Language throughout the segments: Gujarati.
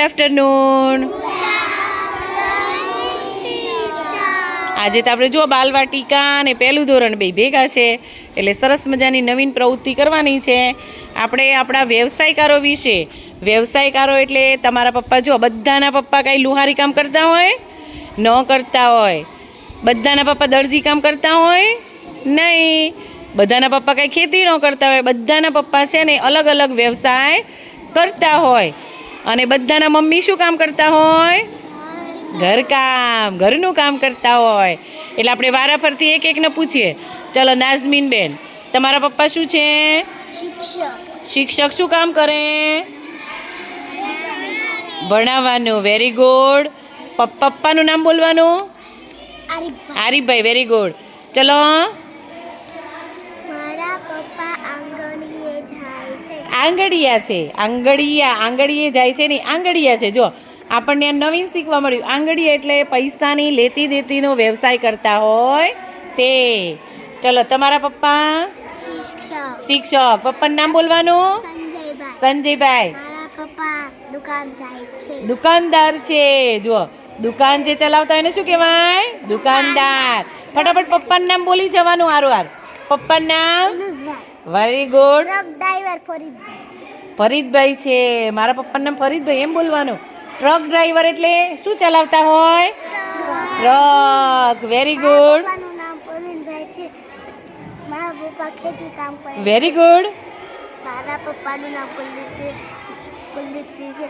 આફ્ટરનૂન. આજે તો આપણે જો બાલવાટિકા અને પહેલું ધોરણ બે ભેગા છે. એટલે સરસ મજાની નવીન પ્રવૃત્તિ કરવાની છે. આપણે આપણા વ્યવસાયકારો વિશે. વ્યવસાયકારો એટલે તમારા પપ્પા જો બધાના પપ્પા કાંઈ લુહારી કામ કરતા હોય? ન કરતા હોય. બધાના પપ્પા દરજી કામ કરતા હોય? નહીં. બધાના પપ્પા કાંઈ ખેતી ન કરતા હોય. બધાના પપ્પા છે ને અલગ અલગ વ્યવસાય કરતા હોય. અને બધાના મમ્મી શું કામ કરતા હોય? ઘરકામ ઘરનું કામ કરતા હોય. એટલે આપણે વારા ફરતી એક એકને પૂછીએ. ચલો નાઝમીન બેન તમારા પપ્પા શું છે? શિક્ષક શું કામ કરે? ભણાવવાનું વેરી ગુડ પપ્પાનું નામ બોલવાનું? આરીફભાઈ. વેરી ગુડ ચલો આંગળિયા છે. આંગળિયા આંગળીએ જાય છે નહીં આંગળિયા છે. જો આપણને આ નવીન શીખવા મળ્યું. આંગળીયા એટલે પૈસાની લેતી દેતીનો વ્યવસાય કરતા હોય તે. ચલો તમારા પપ્પા? શિક્ષક. પપ્પાનું નામ બોલવાનું? સંજયભાઈ. દુકાનદાર છે. જુઓ દુકાન જે ચલાવતા એને શું કહેવાય? દુકાનદાર. ફટાફટ પપ્પાનું નામ બોલી જવાનું હારું હાર પપ્પાનું નામ? વેરી ગુડ ટ્રક ડ્રાઈવર ફરીદભાઈ. ફરીદભાઈ છે. મારા પપ્પાનું નામ ફરીદભાઈ એમ બોલવાનું. ટ્રક ડ્રાઈવર એટલે શું ચલાવતા હોય? ટ્રક વેરી ગુડ છે. છે. વેરી ગુડ મારા પપ્પાનું નામ કુલદીપ કુલદીપસિંહ છે.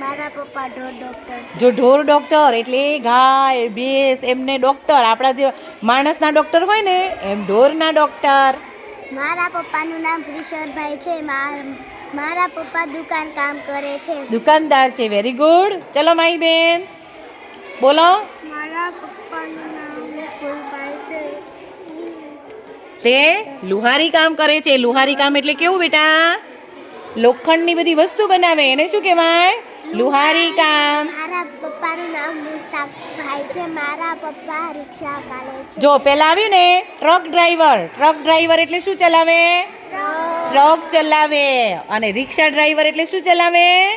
મારા પપ્પા ઢોર ડોક્ટર છે. જો ઢોર ડોક્ટર એટલે ગાય ભેંસ એમને ડોક્ટર આપણા જે માણસના ડોક્ટર હોય ને એમ ઢોરના ડોક્ટર મારા પપ્પાનું નામ કિશોરભાઈ છે. માર- મારા પપ્પા દુકાન કામ કરે છે. દુકાનદાર છે. વેરી ગુડ ચલો માઈ બેન. બોલો. મારા પપ્પાનું નામ ફૂલભાઈ છે. તે લુહારી કામ કરે છે. લુહારી કામ એટલે કેવું બેટા? લોખંડની બધી વસ્તુ બનાવે. એને શું કહેવાય? લુહારી કામ મારા પપ્પાનું નામ મુસ્તાકભાઈ છે. મારા પપ્પા રિક્ષા ચાલે છે. જો પેલા આવ્યું ને? Truck driver. ટ્રક ડ્રાઈવર એટલે શું ચલાવે? ટ્રક ચલાવે. અને રિક્ષા ડ્રાઈવર એટલે શું ચલાવે?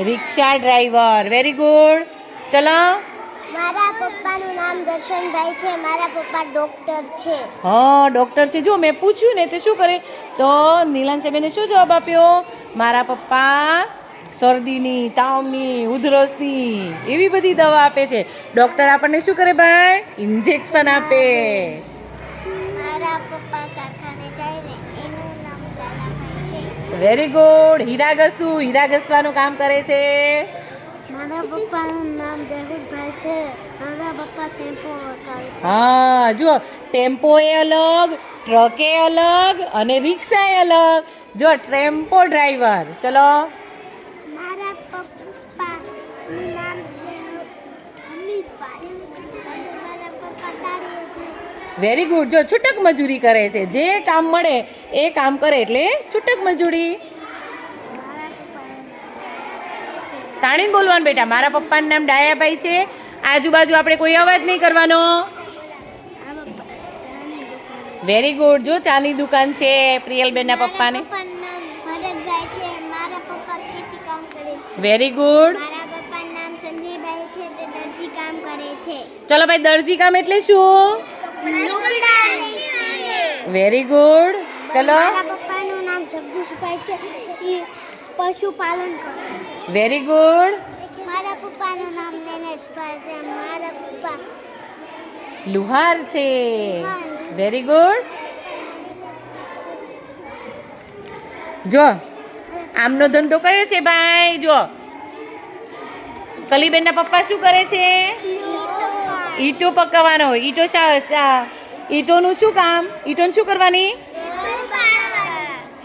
રિક્ષા ડ્રાઈવર. વેરી ગુડ ચલો. મારા પપ્પાનું નામ દર્શનભાઈ છે. મારા પપ્પા ડોક્ટર છે. હા ડોક્ટર છે. જો મેં પૂછ્યું ને તે શું કરે? તો નીલાંશાબેને શું જવાબ આપ્યો? મારા પપ્પા શરદીની તાવની ઉધરસની એવી બધી દવા આપે છે. ડૉક્ટર આપણને શું કરે ભાઈ? ઇન્જેક્શન આપે. વેરી ગુડ હીરાગસુ હીરાગસવાનું કામ કરે છે. મારા પપ્પાનું નામ દેહુદભાઈ છે. મારા પપ્પા ટેમ્પો છે. હા જુઓ ટેમ્પો એ અલગ ટ્રકે અલગ અને રિક્ષા એ અલગ. જો ટેમ્પો ડ્રાઈવર. ચલો. વેરી ગુડ જો છૂટક મજૂરી કરે છે જે કામ મળે એ કામ કરે એટલે છૂટક મજૂરી. તાણી બોલવાનું બેટા મારા પપ્પાનું નામ ડાયાભાઈ છે. આજુબાજુ આપણે કોઈ અવાજ નહીં કરવાનો. વેરી ગુડ જો ચાની દુકાન છે પ્રિયલબેનના પપ્પાને. વેરી ગુડ ચલો ભાઈ દરજી કામ એટલે શું? વેરી ગુડ ચલો પપ્પાનું નામ જગદીશભાઈ છે. એ પશુપાલન કરે છે. વેરી ગુડ મારા પપ્પાનું નામ દિનેશભાઈ છે. મારા પપ્પા લુહાર છે. વેરી ગુડ જો આમનો ધંધો કયો છે ભાઈ? જો. કલીબેનના પપ્પા શું કરે છે? ઈંટો પકાવવાનો. ઈંટો ઈંટોનું શું કામ? ઈટોનું શું કરવાની?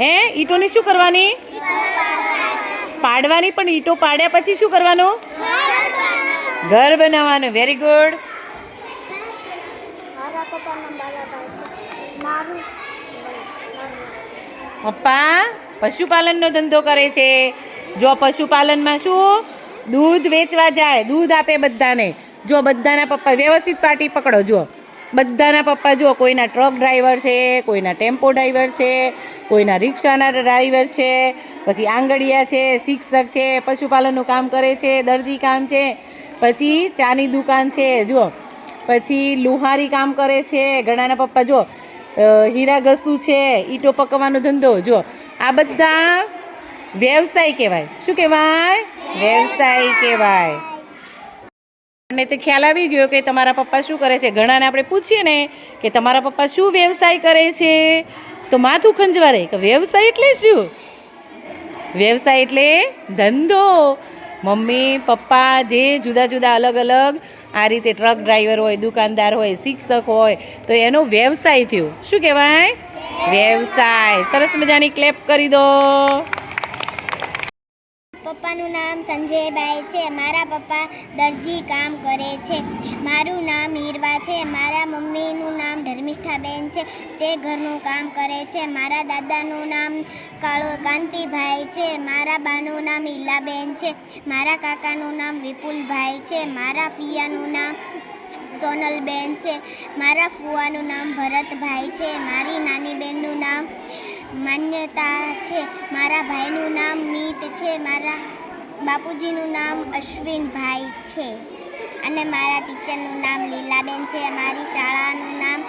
હે? ઈંટોની શું કરવાની? પાડવાની પણ ઈંટો પાડ્યા પછી શું કરવાનું? ઘર બનાવવાનું. વેરી ગુડ પપ્પા, પશુપાલનનો ધંધો કરે છે. જો પશુપાલનમાં શું? દૂધ વેચવા જાય. દૂધ આપે બધાને. જો બધાના પપ્પા વ્યવસ્થિત પાર્ટી પકડો જો બધાના પપ્પા, જુઓ, કોઈના ટ્રક ડ્રાઈવર છે, કોઈના ટેમ્પો ડ્રાઈવર છે, કોઈના રિક્ષાના ડ્રાઈવર છે, પછી આંગળિયા છે, શિક્ષક છે, પશુપાલનનું કામ કરે છે, દરજી કામ છે, પછી ચાની દુકાન છે જો પછી લુહારી કામ કરે છે, ઘણાના પપ્પા જો હીરા ઘસુ છે, ઈંટો પકવવાનો ધંધો જો આ બધા વ્યવસાય કહેવાય. શું કહેવાય? વ્યવસાય કહેવાય. અને તે ખ્યાલ આવી ગયો કે તમારા પપ્પા શું કરે છે. ઘણાને આપણે પૂછીએ ને કે તમારા પપ્પા શું વ્યવસાય કરે છે? તો માથું ખંજવારે કે વ્યવસાય એટલે શું? વ્યવસાય એટલે ધંધો. મમ્મી, પપ્પા જે જુદા જુદા અલગ અલગ આ રીતે ટ્રક ડ્રાઈવર હોય, દુકાનદાર હોય, શિક્ષક હોય, તો એનો વ્યવસાય થયો. શું કહેવાય? વ્યવસાય. સરસ મજાની ક્લેપ કરી દો. પપ્પાનું નામ સંજયભાઈ છે. મારા પપ્પા દરજી કામ કરે છે. મારું નામ હીરવા છે. મારા મમ્મીનું નામ ધર્મિષ્ઠાબેન છે. તે ઘરનું કામ કરે છે. મારા દાદાનું નામ કાળો કાંતિભાઈ છે. મારા બાનું નામ ઈલાબેન છે. મારા કાકાનું નામ વિપુલભાઈ છે. મારા ફિયાનું નામ સોનલબેન છે. મારા ફુવાનું નામ ભરતભાઈ છે. મારી નાની બહેનનું નામ માન્યતા છે. મારા ભાઈનું નામ મીત છે. મારા બાપુજીનું નામ અશ્વિનભાઈ છે. અને મારા ટીચરનું નામ લીલાબેન છે. મારી શાળાનું નામ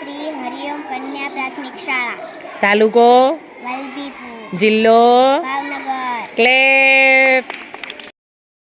શ્રી હરિઓમ કન્યા પ્રાથમિક શાળા. તાલુકો? વલભીપુર. જિલ્લો? ભાવનગર. ક્લેપ.